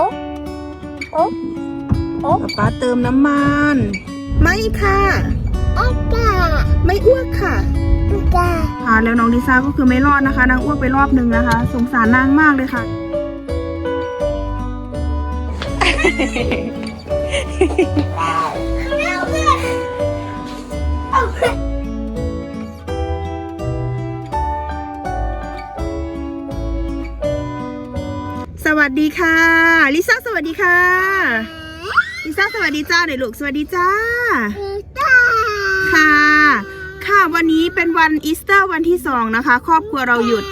ป๊าป๊าเติมน้ำมัน ไม่ค่ะไม่อ้วกค่ะค่ะแล้วน้องลิซ่าก็คือไม่รอดนะคะ นางอ้วกไปรอบนึงนะคะ สงสารนางมากเลยค่ะส วัสดีค่ะ ลิซ่าสวัสดีค่ะ ลิซ่าสวัสดีจ้าเดี๋ยลูกสวัสดีจ้า ค่ะ ค่ะวันนี้เป็นวันอีสเตอร์วันที่สองนะคะ ครอบครัวเราหยุด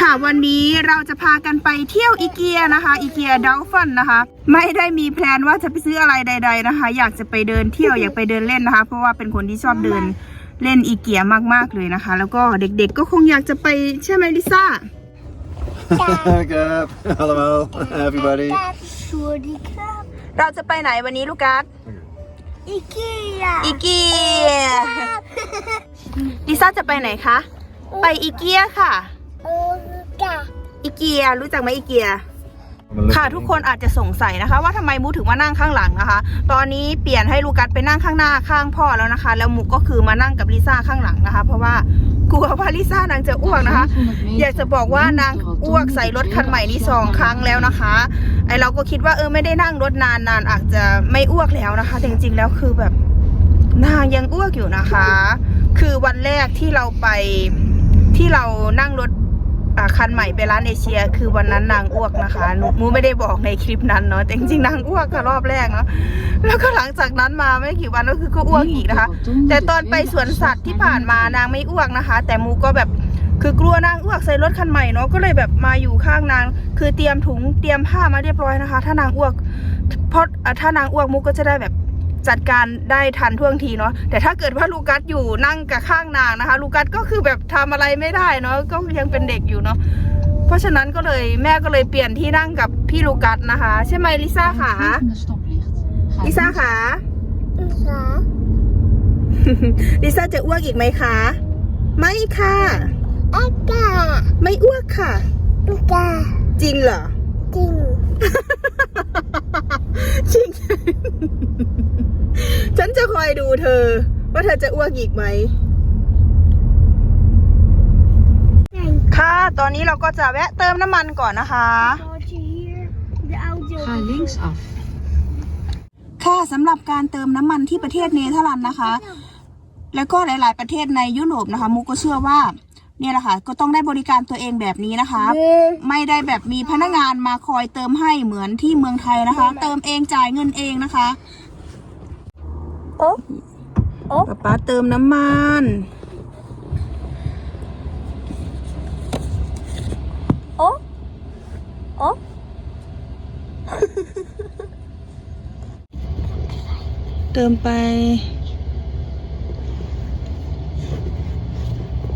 ค่ะวันนี้เราจะพากันไปเที่ยวอีเกียนะคะ อีเกียดอลฟันนะคะ ไม่ได้มีแพลนว่าจะไปซื้ออะไรใด ๆนะคะ อยากจะไปเดินเที่ยวอยากไปเดินเล่นนะคะ เพราะว่าเป็นคนที่ชอบเดินเล่นอีเกียมากๆเลยนะคะ แล้วก็เด็กๆก็คงอยากจะไปใช่ไหมลิซ่า Good. Hello, everybody. สวัสดีครับเราจะไปไหนวันนี้ลูกกัสอีเกียอีเกียลิซ่าจะไปไหนคะ ไปอีเกียค่ะโอ้กะอีเกียรู้จักไหมอีเกียค่ะทุกคนอาจจะสงสัยนะคะ ว่าทำไมมูถึงมานั่งข้างหลังนะคะ ตอนนี้เปลี่ยนให้ลูกัสไปนั่งข้างหน้าข้างพ่อแล้วนะคะ แล้วมูก็คือมานั่งกับลิซ่าข้างหลังนะคะ เพราะว่า กลัวว่าลิซ่านางจะอ้วกนะคะ อยากจะบอกว่านางอ้วกใส่รถคันใหม่นี้สองครั้งแล้วนะคะ ไอเราก็คิดว่าเออไม่ได้นั่งรถนานนานอาจจะไม่อ้วกแล้วนะคะแต่จริงๆแล้วคือแบบนางยังอ้วกอยู่นะคะ คือวันแรกที่เราไปที่เรานั่งรถอ่า คันใหม่ไปร้านเอเชีย คือวันนั้นนางอ้วกนะคะมูไม่ได้บอกในคลิปนั้นเนาะแต่จริงๆนางอ้วกค่ะรอบแรกเนาะแล้วก็หลังจากนั้นมาไม่กี่วันก็คือก็อ้วกอีกนะคะ แต่ตอนไปสวนสัตว์ที่ผ่านมานางไม่อ้วกนะคะ แต่มูก็แบบคือกลัวนางอ้วกใส่รถคันใหม่เนาะก็เลยแบบมาอยู่ข้างนาง คือเตรียมถุงเตรียมผ้ามาเรียบร้อยนะคะ ถ้านางอ้วกเพราะอะถ้านางอ้วกมุกก็จะได้แบบ จัดการได้ทันท่วงทีเนาะแต่ถ้าเกิดว่าลูกัสอยู่นั่งกับข้างนางนะคะ ลูกัสก็คือแบบทำอะไรไม่ได้เนาะก็ยังเป็นเด็กอยู่เนาะเพราะฉะนั้นก็เลยแม่ก็เลยเปลี่ยนที่นั่งกับพี่ลูกัสนะคะ ใช่ไหมลิซ่าค่ะลิซ่าค่ะขาลิซ่าจะอ้วกอีกไหมคะ ไม่ค่ะอากาไม่อ้วกค่ะลูกาจริงเหรอ จริง จริงฉันจะคอยดู เธอ ว่าเธอจะอ้วกอีกไหม ค่ะ ตอนนี้เราก็จะแวะเติมน้ำมันก่อนนะคะ Wat je hier de auto Ga linksaf. ค่ะสำหรับการเติมน้ำมันที่ประเทศเนเธอร์แลนด์นะคะ แล้วก็หลาย ๆ ประเทศในยุโรปนะคะ มุกก็เชื่อว่าเนี่ยแหละค่ะ ก็ต้องได้บริการตัวเองแบบนี้นะคะ ไม่ได้แบบมีพนักงานมาคอยเติมให้เหมือนที่เมืองไทยนะคะ เติมเองจ่ายเงินเองนะคะ โอ๊ะโอ๊ะป๊าป๊าเติมน้ำมันโอ๊ะโอ๊ะเติมไป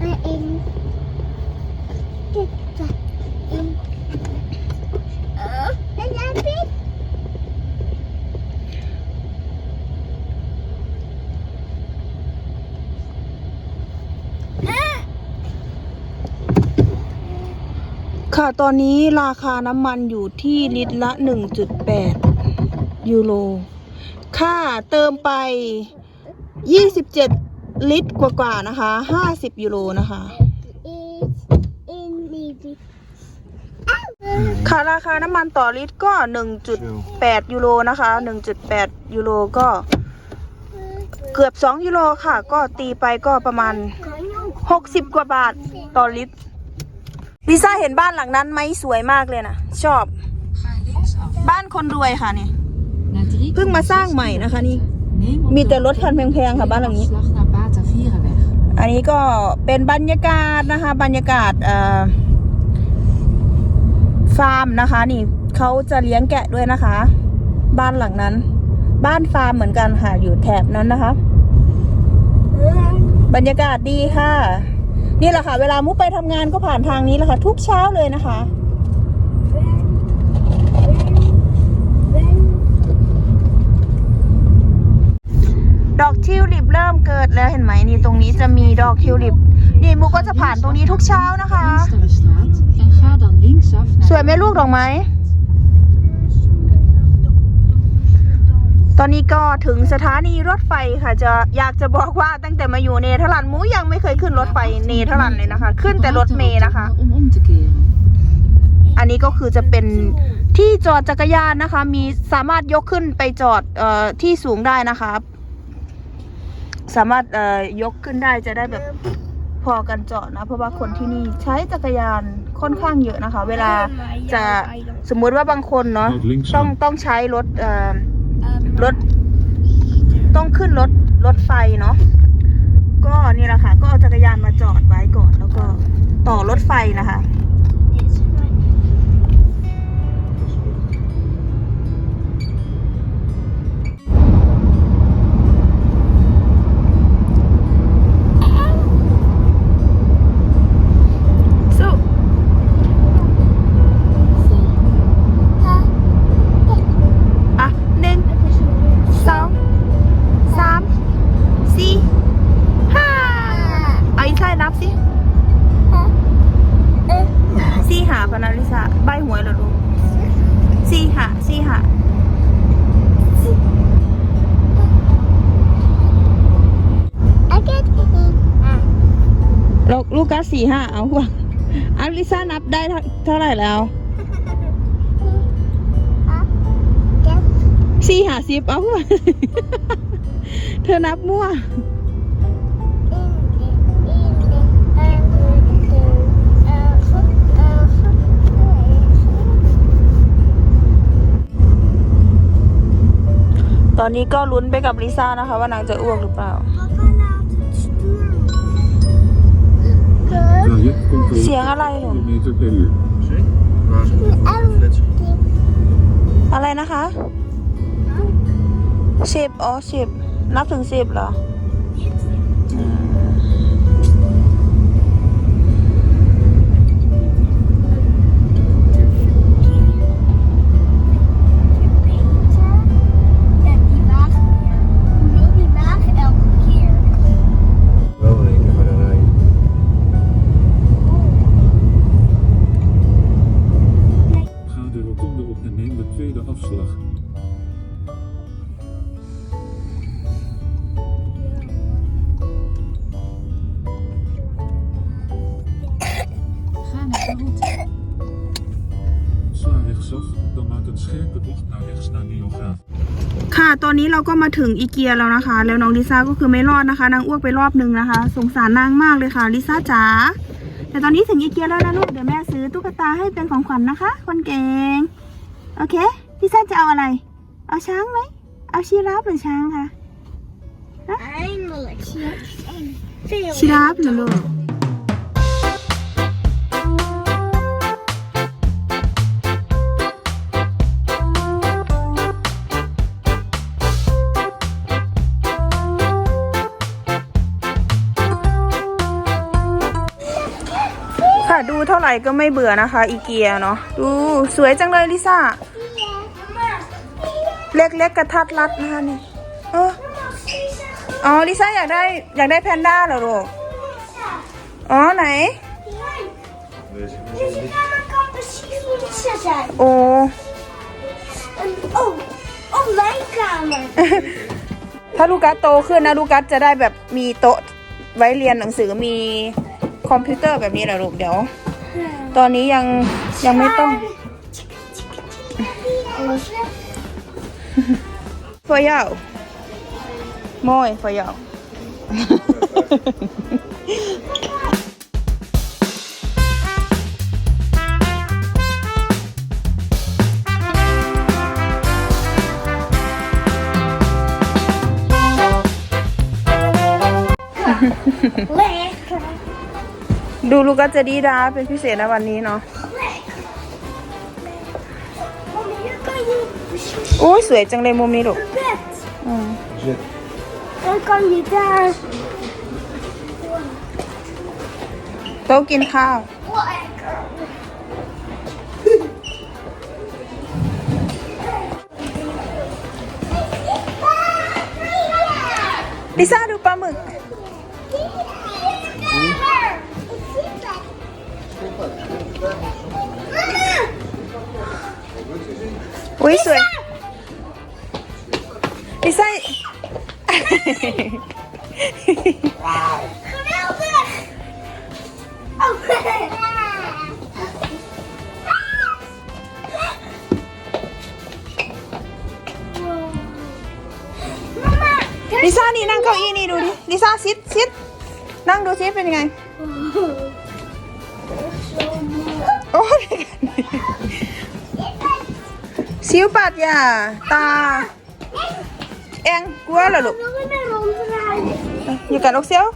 En in. Dit, ค่ะตอนนี้ราคาน้ำมันอยู่ที่ลิตรละ 1.8 ยูโร ค่าเติมไป 27 ลิตรกว่าๆนะคะ 50 ยูโรนะคะ ค่ะราคาน้ำมันต่อลิตรก็ 1.8 ยูโรนะคะ 1.8 ยูโรก็เกือบ 2 ยูโรค่ะ ก็ตีไปก็ประมาณ 60 กว่าบาทต่อลิตร ลิซ่าเห็นบ้านหลังนั้นไหมสวยมากเลยนะชอบ บ้านคนรวยค่ะเนี่ยเพิ่งมาสร้างใหม่นะคะนี่ มีแต่รถคันแพงๆค่ะบ้านหลังนี้ อันนี้ก็เป็นบรรยากาศนะคะ บรรยากาศฟาร์มนะคะนี่เขาจะเลี้ยงแกะด้วยนะคะ บ้านหลังนั้น บ้านฟาร์มเหมือนกันค่ะอยู่แถบนั้นนะคะ บรรยากาศดีค่ะ นี่แหละค่ะ เวลามุกไปทำงานก็ผ่านทางนี้แหละค่ะ ทุกเช้าเลยนะคะ ดอกทิวลิปเริ่มเกิดแล้วเห็นไหมนี่ตรงนี้จะมีดอกทิวลิปนี่มุกก็จะผ่านตรงนี้ทุกเช้านะคะ Pinksterenstraat. En ga dan linksaf ส naar วยไหมลูกดอกไม้ ตอนนี้ก็ถึงสถานีรถไฟค่ะจะอยากจะบอกว่าตั้งแต่มาอยู่เนเธอร์แลนด์หมูยังไม่เคยขึ้นรถไฟเนเธอร์แลนด์เลยนะคะ ขึ้นแต่รถเมล์นะคะ Om om te keren. อันนี้ก็คือจะเป็นที่จอดจักรยานนะคะ มีสามารถยกขึ้นไปจอดเอ่อที่สูงได้นะคะ สามารถเอ่อยกขึ้นได้จะได้แบบพอกันจอดนะ เพราะว่าคนที่นี่ใช้จักรยานค่อนข้างเยอะนะคะ เวลาจะสมมุติว่าบางคนเนาะต้องต้องใช้รถเอ่อ รถ ต้องขึ้นรถรถไฟเนาะก็นี่แหละค่ะ ก็เอาจักรยานมาจอดไว้ก่อน แล้วก็ต่อรถไฟนะคะ กลูกกัสสี่ห้าเอาว่ะอาลิซานับได้เท่าเท่าไหร่แล้วสี่หาสิบเอาว่ะเธอนับมั่วตอนนี้ก็ลุ้นไปกับลิซ่านะคะว่านางจะอ้วกหรือเปล่า เสียงอะไรเหรอ kilometer per uur. Flits. อะไรนะคะสิบอ๋อสิบนับถึงสิบเหรออื Ga naar de route. Sla rechtsaf, dan maak een scherpe bocht naar rechts naar Neograaf. ค่ะ ตอนนี้เราก็มาถึงอีเกียแล้วนะคะ แล้วน้องลิซ่าก็คือไม่รอดนะคะ นางอ้วกไปรอบนึงนะคะ สงสารนางมากเลยค่ะ ลิซ่าจ๋า แต่ตอนนี้ถึงอีเกียแล้วนะลูก เดี๋ยวแม่ซื้อตุ๊กตาให้เป็นของขวัญนะคะ คนเก่ง โอเค ลิซ่าจะเอาอะไร เอาช้างไหม เอาชีราฟหรือช้างคะชีราฟเหรอลูก ร่ก็ไม่เบื่อนะคะ อีเกียเนาะดูสวยจังเลยลิซ่า เล็กๆกระทัดรัดนะคะนี่เอออ๋อลิซ่าอยากได้อยากได้แพนด้าเหรอลูกอ๋อไหนโอ้ Oh, oh, mijn kamer. ถ้าลูกัสโตขึ้นนะลูกัสจะได้แบบมีโต๊ะไว้เรียนหนังสือมีคอมพิวเตอร์แบบนี้แหละลูกเดี๋ยว ตอนนี้ยังยังไม่ต้อง Voor jou. Mooi voor jou. ดูลูกัสจะดีดาเป็นพิเศษนะวันนี้เนาะโอ้ยสวยจังเลยมุมนี้ลูกอืมโต๊ะกินข้าวลิซ่าดูปลาหมึก อุ้ยสวยลิซ่า Geweldig! Oh, Mama, ลิซ่านี่นั่งเก้าอี้นี่ดูดิ ลิซ่าซิดซิดนั่งดูซิเป็นยังไง โอ้ย ซิวปัดอย่าตาเอ็งกลัวเหรอลูก ik wil weer ronddraaien. อยู่กับลูกเซียว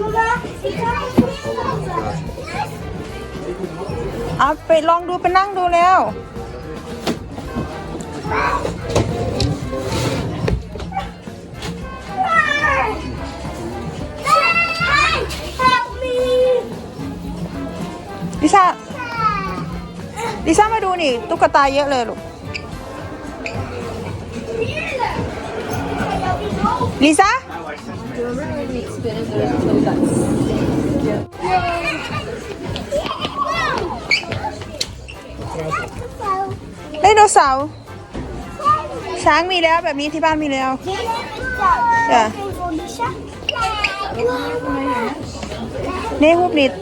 Mama, ik ga even เอาไปลองดูไปนั่งดูแล้ว Help me! ลิซ่า ลิซ่ามาดูนี่ ตุ๊กตาเยอะเลยลูกลิซ่า ไดโนเสาร์ช้างมีแล้วแบบนี้ที่บ้านมีแล้ว Ja. เน่ฮูบนิด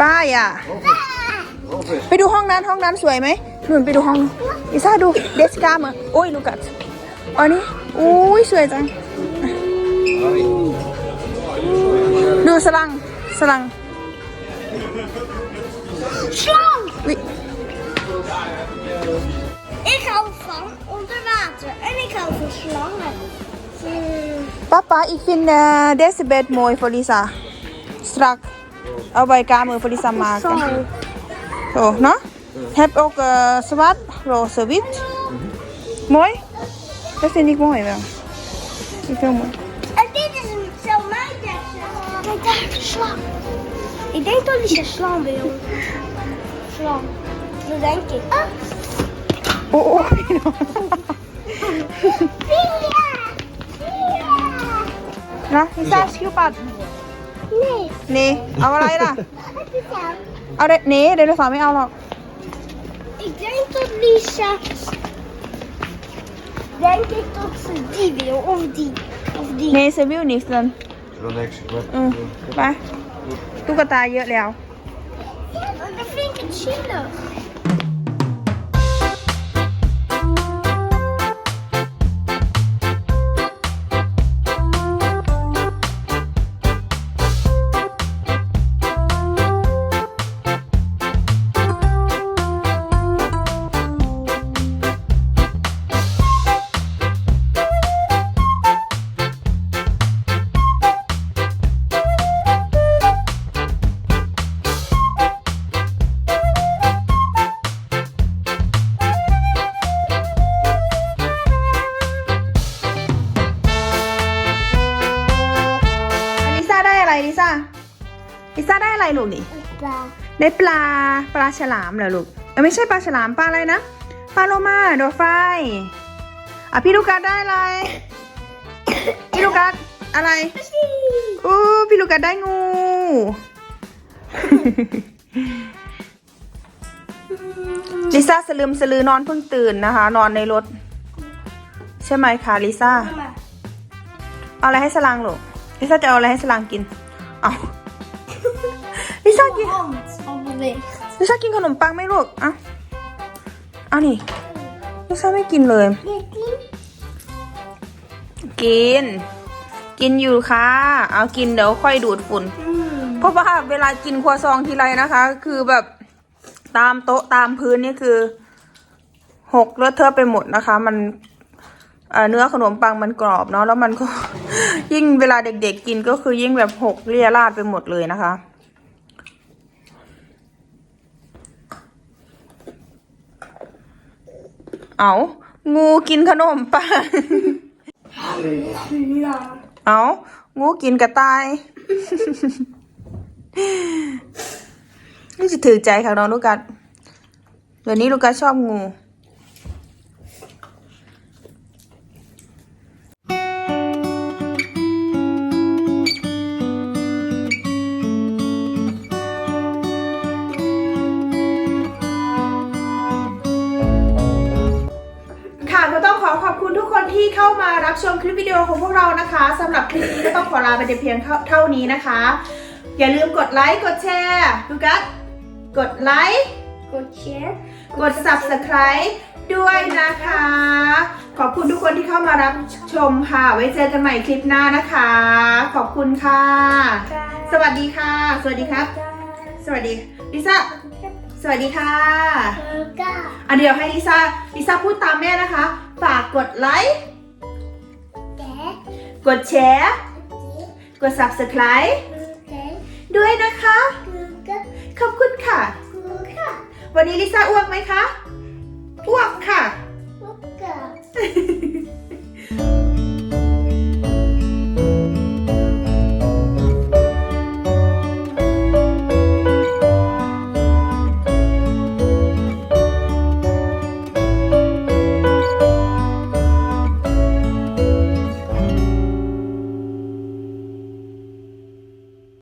ป้ายอะ ไปดูห้องนั้นห้องนั้นสวยไหมหนุนไปดูห้องลิซ่าดูเดสกามาโอ้ยลูกัสอันนี้อุ้ยสวยจัง ดูสลังสลัง Slang! วิ Ik hou van onder water en ik hou van slangen. Papa, ik vind uh, deze bed mooi voor Lisa. Strak. Oh, bij kamer voor Lisa maken. Zo, zo no? Heb ook uh, zwart, roze, wit. Mooi? Dat vind ik mooi wel. Ik vind mooi. En dit is zo mijn dekje. Kijk daar, slang. Ik denk dat Lisa slang wil. Slang. Dat denk ik. Oh, oh. oh. นะลิซ่าชิวปัด Nee. นี่เอาอะไรล่ะ Heb je het aan? เอาเด็นี่เดโนเสาร์ไม่เอาหรอก Ik denk dat Lisa. Denk ik dat ze die wil. Of die. Of die. เนเซวิลนิสตัน Is wel niks. Maar อืมไปตุ๊กตาเยอะแล้ว Maar dat vind ik het zielig. ได้ปลาปลาฉลามเหรอลูกเอ้ยไม่ใช่ปลาฉลามปลาอะไรนะปลาโลมาดอไฟอะพี่ลูกัสได้อะไร พี่ลูกัสอะไรอู้พี่ลูกัสได้งู ลิซ่าสลืมสลือนอนเพิ่งตื่นนะคะ นอนในรถ ใช่ไหมคะลิซ่า Mama. เอาอะไรให้สลังลูกลิซ่าจะเอาอะไรให้สลังกิน เอาลิซ่ากิน Hand al beweegt. ลิซ่ากินขนมปังไหมลูกอะเอานี่ลิซ่าไม่กินเลย กิน กินอยู่ค่ะ เอากินเดี๋ยวค่อยดูดฝุ่น เพราะว่าเวลากินครัวซองทีไรนะคะ คือแบบตามโต๊ะตามพื้นนี่คือหกเลอะเทอะไปหมดนะคะ มันเอ่อเนื้อขนมปังมันกรอบเนาะแล้วมันก็ ยิ่งเวลาเด็กๆกินก็คือยิ่งแบบหกเรียราดไปหมดเลยนะคะ เอางูกินขนมปัง เอางูกินกระต่ายนี่จะถือใจค่ะน้องลูกกัดเดี๋ยวนี้ลูกกัดชอบงู ลิปวิดีโอของพวกเรานะคะสำหรับคลิปนี้ก็ต้องขอลาไปแต่เพียงเท่าเท่านี้นะคะ อย่าลืมกดไลค์กดแชร์ลูกัสกดไลค์ Good share. กด subscribe ด้วยนะคะ ขอบคุณทุกคนที่เข้ามารับชมค่ะ ไว้เจอกันใหม่คลิปหน้านะคะ ขอบคุณค่ะสวัสดีค่ะ สวัสดีครับ สวัสดีลิซ่าสวัสดีค่ะ Okay. อันเดียวให้ลิซ่าลิซ่าพูดตามแม่นะคะ ฝากกดไลค์ Okay. กดแชร์ กด subscribe Okay. ด้วยนะคะ Good. ขอบคุณค่ะ Good. วันนี้ลิซ่าอ้วกไหมคะ อ้วกค่ะ Good.